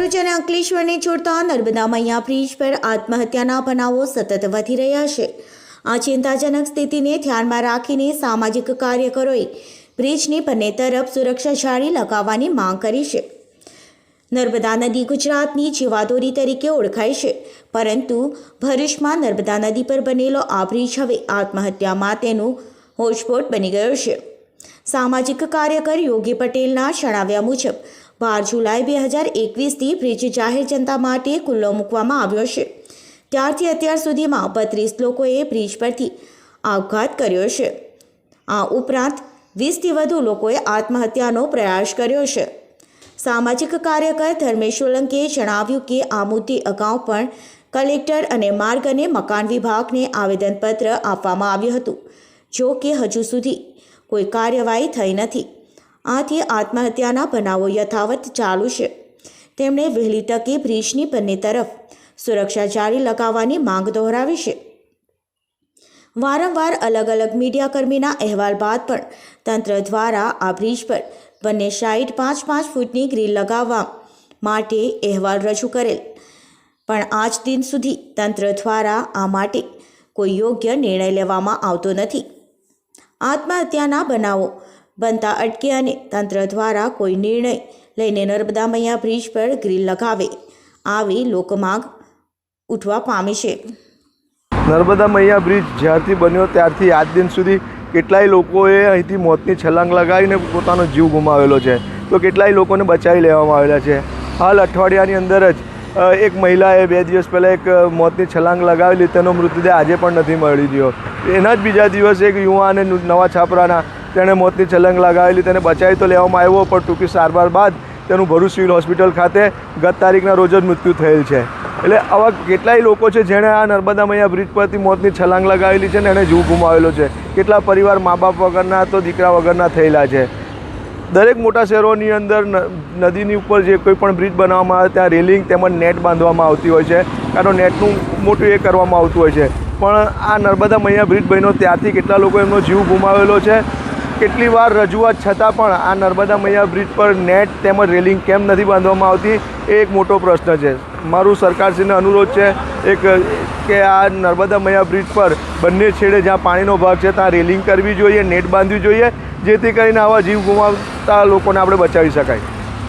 ભરૂચ અને અંકલેશ્વરને જોડતા નર્મદા મૈયા બ્રિજ પર આત્મહત્યાના બનાવો સતત વધી રહ્યા છે. આ ચિંતાજનક સ્થિતિને ધ્યાનમાં રાખીને સામાજિક કાર્યકરોએ બ્રિજની બંને તરફ સુરક્ષા જાળી લગાવવાની માંગ કરી છે. નર્મદા નદી ગુજરાતની જીવાદોરી તરીકે ઓળખાય છે, પરંતુ ભરૂચમાં નર્મદા નદી પર બનેલો આ બ્રિજ હવે આત્મહત્યામાં તેનો હોટસ્પોટ બની ગયો છે. સામાજિક કાર્યકર યોગી પટેલના જણાવ્યા મુજબ બાર જુલાઈ બે હજાર એકવીસથી બ્રિજ જાહેર જનતા માટે ખુલ્લો મૂકવામાં આવ્યો છે. ત્યારથી અત્યાર સુધીમાં બત્રીસ લોકોએ બ્રિજ પરથી આપઘાત કર્યો છે. આ ઉપરાંત વીસથી વધુ લોકોએ આત્મહત્યાનો પ્રયાસ કર્યો છે. સામાજિક કાર્યકર ધર્મેશ સોલંકીએ જણાવ્યું કે આ મુદ્દે અગાઉ પણ કલેક્ટર અને માર્ગ અને મકાન વિભાગને આવેદનપત્ર આપવામાં આવ્યું હતું. જો કે હજુ સુધી કોઈ કાર્યવાહી થઈ નથી. આથી આત્મહત્યાના બનાવો યથાવત ચાલુ છે. તેમણે વહેલી તકે બ્રિજની બંને તરફ સુરક્ષા જાળી લગાવવાની માંગ દોહરાવી છે. વારંવાર અલગ અલગ મીડિયાકર્મીના અહેવાલ બાદ પણ તંત્ર દ્વારા આ બ્રિજ પર બંને સાઈડ પાંચ પાંચ ફૂટની ગ્રીલ લગાવવા માટે અહેવાલ રજૂ કરેલ. પણ આજ દિન સુધી તંત્ર દ્વારા આ માટે કોઈ યોગ્ય નિર્ણય લેવામાં આવતો નથી. આત્મહત્યાના બનાવો બનતા અટકે અને તંત્ર દ્વારા કોઈ નિર્ણય લઈને નર્મદા મૈયા બ્રિજ પર ગ્રીલ લગાવે આવી લોકમાંગ ઉઠવા પામી છે. નર્મદા મૈયા બ્રિજ જ્યારથી બન્યો ત્યારથી આજ દિન સુધી કેટલાય લોકોએ અહીંથી મોતની છલાંગ લગાવીને પોતાનો જીવ ગુમાવેલો છે. તો કેટલાય લોકોને બચાવી લેવામાં આવેલા છે. હાલ અઠવાડિયાની અંદર જ એક મહિલાએ બે દિવસ પહેલાં એક મોતની છલાંગ લગાવેલી, તેનો મૃતદેહ આજે પણ નથી મળી રહ્યો. એના જ બીજા દિવસે એક યુવાને નવા છાપરાના તેણે મોતની છલંગ લગાવેલી, તેને બચાવી તો લેવામાં આવ્યો, પણ ટૂંકી સારવાર બાદ તેનું ભરૂચ સિવિલ હોસ્પિટલ ખાતે ગત તારીખના રોજ જ મૃત્યુ થયેલ છે. એટલે આવા કેટલાય લોકો છે જેણે આ નર્મદા મૈયા બ્રિજ પરથી મોતની છલાંગ લગાવેલી છે ને એણે જીવ ગુમાવેલો છે. કેટલા પરિવાર મા બાપ વગરના તો દીકરા વગરના થયેલા છે. દરેક મોટા શહેરોની અંદર નદીની ઉપર જે કોઈ પણ બ્રિજ બનાવવામાં આવે, ત્યાં રેલિંગ તેમજ નેટ બાંધવામાં આવતી હોય છે. કારણ નેટનું મોટું એ કરવામાં આવતું હોય છે. પણ આ નર્મદા મૈયા બ્રિજ બન્યો ત્યારથી કેટલા લોકો એમનો જીવ ગુમાવેલો છે? કેટલી વાર રજૂઆત છતાં પણ આ નર્મદા મૈયા બ્રિજ પર નેટ તેમજ રેલિંગ કેમ નથી બાંધવામાં આવતી એ એક મોટો પ્રશ્ન છે. મારું સરકારશ્રીને અનુરોધ છે એક, કે આ નર્મદા મૈયા બ્રિજ પર બંને છેડે જ્યાં પાણીનો ભાગ છે ત્યાં રેલિંગ કરવી જોઈએ, નેટ બાંધવી જોઈએ, જેથી કરીને આવા જીવ ગુમાવતા લોકોને આપણે બચાવી શકાય.